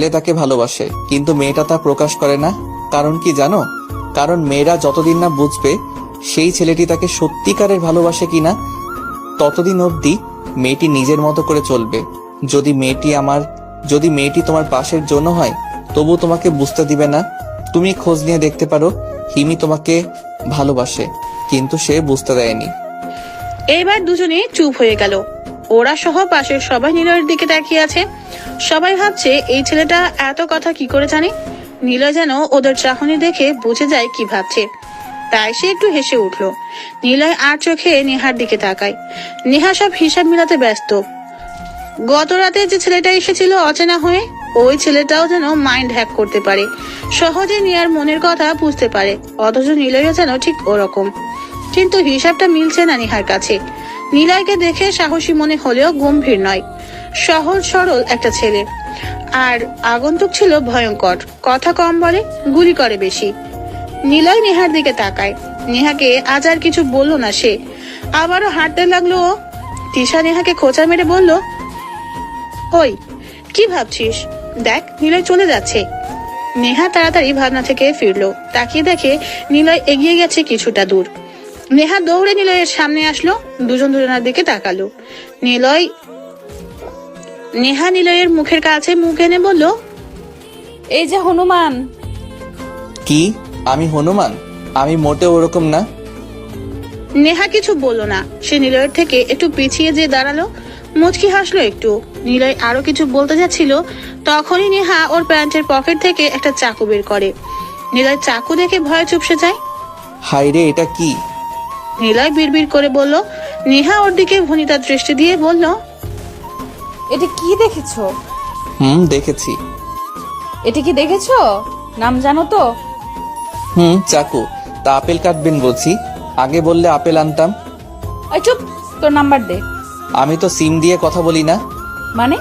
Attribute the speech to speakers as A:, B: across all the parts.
A: ছেলে তাকে ভালোবাসে, কিন্তু মেয়েটা তা প্রকাশ করে না। কারণ কি জানো? কারণ মেয়েরা যতদিন না বুঝবে সেই ছেলেটি তাকে সত্যিকারের ভালোবাসে কিনা, ততদিন অবধি মেয়েটি নিজের মতো করে চলবে। যদি মেয়েটি আমার, যদি মেয়েটি তোমার পাশের জন্য হয় তবু তোমাকে বুঝতে দিবে না। তুমি খোঁজ নিয়ে দেখতে পারো, হিমি তোমাকে ভালোবাসে, কিন্তু সে বুঝতে দেয়নি।
B: এইবার দুজনে চুপ হয়ে গেল। ওরা সহ পাশের সবাই নিলয়ের দিকে তাকিয়ে আছে। সবাই ভাবছে, এই ছেলেটা এত কথা কি করে জানে? নিলয় যেন ওদের চাহনি দেখে বুঝে যায় কি ভাবছে। তাই সে একটু হেসে উঠল। নিলয় আর চোখে নেহার দিকে তাকায়। নেহা সব হিসাব মিলাতে ব্যস্ত। গত রাতে যে ছেলেটা এসেছিল অচেনা হয়ে, ওই ছেলেটাও যেন মাইন্ড হ্যাক করতে পারে। সহজে নিয়ার মনের কথা বুঝতে পারে, অথচ নিলয়ও যেন ঠিক ওরকম। কিন্তু হিসাবটা মিলছে না নিহার কাছে। নিলয়কে দেখে সাহসী মনে হলেও গম্ভীর নয়। সহজ সরল একটা ছেলে। আর আগন্তুক ছিল ভয়ঙ্কর। কথা কম বলে, গুলি করে বেশি। নিলয় নেহার দিকে তাকায়। নেহাকে আজ আর কিছু বলল না সে। আবারও হাঁটতে লাগল ও। তিশা নেহাকে খোঁচা মেরে বলল, ওই, কি ভাবছিস? দেখ, নিলয় চলে যাচ্ছে। নেহা তাড়াতাড়ি ভাবনা থেকে ফিরলো। তাকিয়ে দেখে নিলয় এগিয়ে গেছে কিছুটা দূর। নেহা দৌড়ে নিলয়ের সামনে আসলো দুজন দুজনের দিকে তাকালো। নিলয় নেহা নিলয়ের মুখের কাছে মুখ এনে বলল
C: এই যে হনুমান।
A: কি? আমি হনুমান? আমি মোটে ওরকম না।
B: নেহা কিছু বলল না। সে নিলয়ের থেকে একটু পিছিয়ে যে দাঁড়াল। মুচকি হাসলো একটু। নিলয় আরও কিছু বলতে যাচ্ছিল তখনই নেহা ওর প্যান্টের পকেট থেকে একটা চাকু বের করে। নিলয় চাকু দেখে ভয়ে চুপসে যায়।
A: হাইরে এটা কি?
B: নিলয় বিড়বিড় করে বলল নেহা ওর দিকে ভনিতার দৃষ্টি দিয়ে বলল
C: এটা কি দেখেছ?
A: হুম দেখেছি।
C: এটা কি দেখেছ? নাম জানো তো?
A: হুম চাকু তা আপেল কাটবেন বলছি। আগে বললে আপেল আনতাম।
C: ওই চুপ তোর নাম্বার দে।
A: আমি তো সিম দিয়ে কথা বলি না।
C: মানে?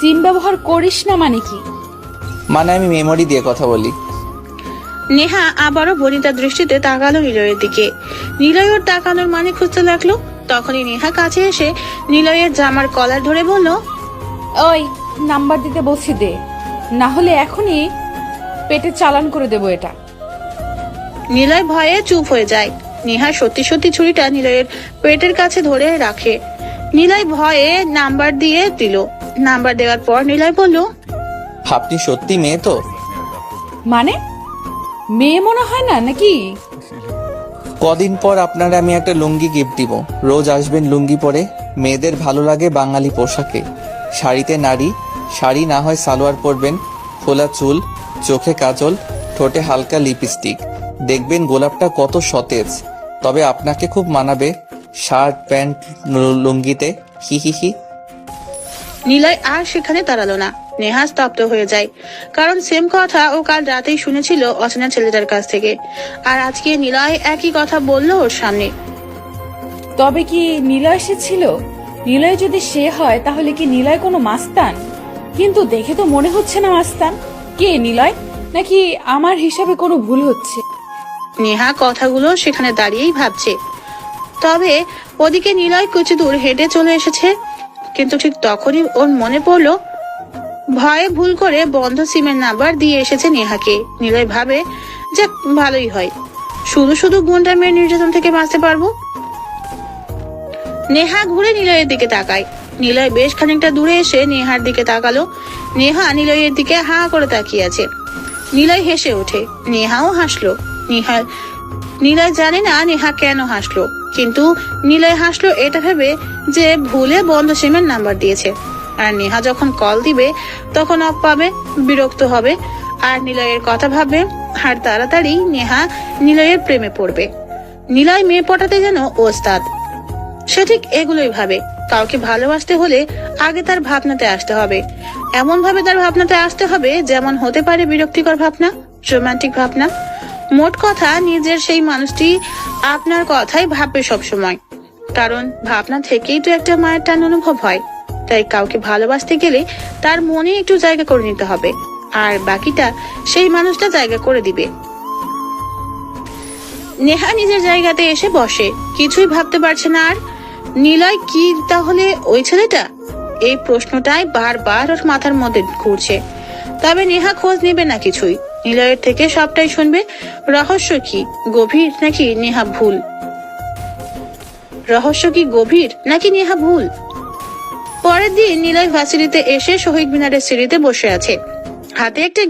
C: সিম ব্যবহার করিস না মানে কি?
A: মানে আমি মেমোরি দিয়ে কথা বলি।
B: নেহা আবারও বনিতা দৃষ্টিতে তাকালো নিলয়ের দিকে। নিলয় ওর তাকানোর মানে খুঁজতে লাগল। তখনই নেহা কাছে এসে নিলয়ের জামার কলার ধরে বলল
C: ওই নাম্বার দিতে বলছি দে। না হলে এখনই পেটে চালান করে দেবো এটা।
B: নিলয় ভয়ে চুপ হয়ে যায়। নেহা সত্যি সত্যি ছুরিটা নিলয়ের পেটের কাছে ধরে রাখে। নিলয় ভয়ে নাম্বার দিয়ে দিল। নাম্বার দেওয়ার পর নিলয় বলল
A: আপনি সত্যি মেয়ে তো?
C: মানে? মেয়ে মনে হয় না নাকি?
A: কদিন পর আপনারা আমি একটা লুঙ্গি গিফট দিব। রোজ আসবেন লুঙ্গি পরে। মেয়েদের ভালো লাগে বাঙালি পোশাকে। শাড়িতে নারী শাড়ি না হয় সালোয়ার পরবেন। খোলা চুল চোখে কাজল ঠোঁটে হালকা লিপস্টিক দেখবেন গোলাপটা কত সতেজ। তবে আপনাকে খুব মানাবে শার্ট প্যান্ট লু- লুঙ্গিতে। হি হি হি।
B: নিলয় আর সেখানে দাঁড়াল না। নেহা স্তব্ধ হয়ে যায়। কারণ সেম কথা ও কাল রাতেই শুনেছিল অচেনা ছেলেটার কাছ থেকে। আর আজকে নিলয় একই কথা বলল ওর সামনে।
C: তবে কি নিলয় সে ছিল? নিলয় যদি সে হয় তাহলে কি নিলয় কোনো মাস্তান? কিন্তু দেখে তো মনে হচ্ছে না মাস্তান। কে নিলয়? নাকি আমার হিসাবে কোনো ভুল হচ্ছে?
B: নেহা কথাগুলো সেখানে দাঁড়িয়েই ভাবছে। তবে ওদিকে নিলয় কিছু দূর হেঁটে চলে এসেছে। কিন্তু ঠিক তখনই ওর মনে পড়ল ভয়ে ভুল করে বন্ধ সিমের নাম্বার দিয়ে এসেছে নেহাকে। নিলয় ভাবে যে ভালোই হয়। শুধু শুধু গুন্ডা মেয়ের নির্যাতন থেকে বাঁচতে পারব? নেহা ঘুরে নিলয়ের দিকে তাকায়। নিলয় বেশ খানিকটা দূরে এসে নেহার দিকে তাকালো। নেহা নিলয়ের দিকে হা করে তাকিয়ে আছে। নিলয় হেসে ওঠে। নেহাও হাসলো। নিহা, নিলয় জানে না নেহা কেন হাসলো। কিন্তু নিলয় হাসলো এটা ভেবে যে ভুলে বন্ধ সিমের নাম্বার দিয়েছে। আর নেহা যখন কল দিবে, তখন অফ পাবে, বিরক্ত হবে। আর নিলয়ের কথা ভাববে, আর তাড়াতাড়ি নেহা নিলয়ের প্রেমে পড়বে। নিলয় মেয়ে পটাতে যেন ওস্তাদ। সে ঠিক এগুলোই ভাবে। কাউকে ভালোবাসতে হলে আগে তার ভাবনাতে আসতে হবে। এমন ভাবে তার ভাবনাতে আসতে হবে, যেমন হতে পারে বিরক্তিকর ভাবনা, রোমান্টিক ভাবনা। মোট কথা, নিজের সেই মানুষটি আপনার কথাই ভাববে সবসময়। কারণ ভাবনা থেকেই তো একটা মায়ের টান অনুভব হয়। তাই কাউকে ভালোবাসতে গেলে তার মনে একটু জায়গা করে নিতে হবে। আর বাকিটা সেই মানুষটা জায়গা করে দিবে। নেহা নিজের জায়গাতে এসে বসে। কিছুই ভাবতে পারছে না আর, নিলয় কি তাহলে ওই ছেলেটা? এই প্রশ্নটাই বারবার ওর মাথার মধ্যে ঘুরছে। তবে নেহা খোঁজ নেবে না কিছুই। নিলয়ের থেকে সবটাই শুনবে। রহস্য কি? গভীর নাকি নেহা ভুল? রহস্য কি গভীর নাকি নেহা ভুল? পরের দিন নিলয় ভার্সিটিতে এসে শহীদ মিনারের সিঁড়িতে বসে আছে। হাতে একটা